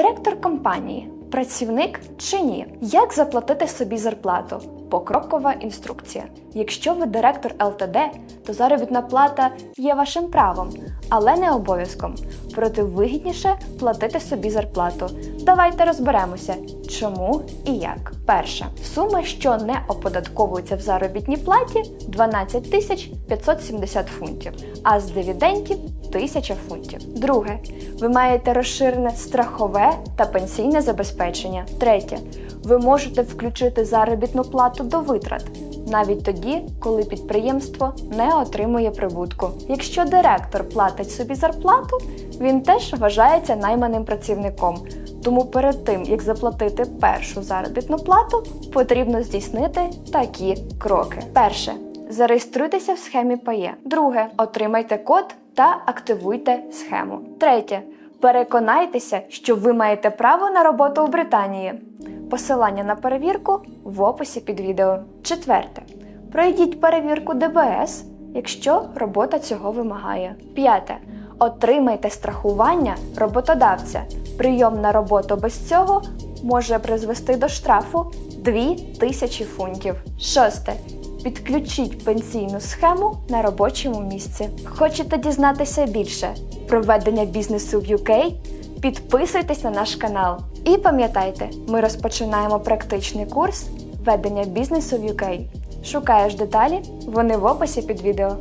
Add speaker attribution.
Speaker 1: Директор компанії працівник чи ні? Як заплатити собі зарплату? Покрокова інструкція. Якщо ви директор ЛТД, то заробітна плата є вашим правом, але не обов'язком. Проте вигідніше платити собі зарплату. Давайте розберемося, чому і як. Перше, сума, що не оподатковується в заробітній платі 12 тисяч 570 фунтів, а з дивідендів 1000 фунтів. Друге, ви маєте розширене страхове та пенсійне забезпечення. Третє, ви можете включити заробітну плату до витрат. Навіть тоді, коли підприємство не отримує прибутку. Якщо директор платить собі зарплату, він теж вважається найманим працівником. Тому перед тим, як заплатити першу заробітну плату, потрібно здійснити такі кроки. Перше. Зареєструйтеся в схемі ПАЄ. Друге. Отримайте код та активуйте схему. Третє. Переконайтеся, що ви маєте право на роботу у Британії. Посилання на перевірку в описі під відео. Четверте. Пройдіть перевірку ДБС, якщо робота цього вимагає. П'яте. Отримайте страхування роботодавця. Прийом на роботу без цього може призвести до штрафу 2000 фунтів. Шосте. Підключіть пенсійну схему на робочому місці. Хочете дізнатися більше про ведення бізнесу в UK? Підписуйтесь на наш канал. І пам'ятайте, ми розпочинаємо практичний курс ведення бізнесу в UK. Шукаєш деталі? Вони в описі під відео.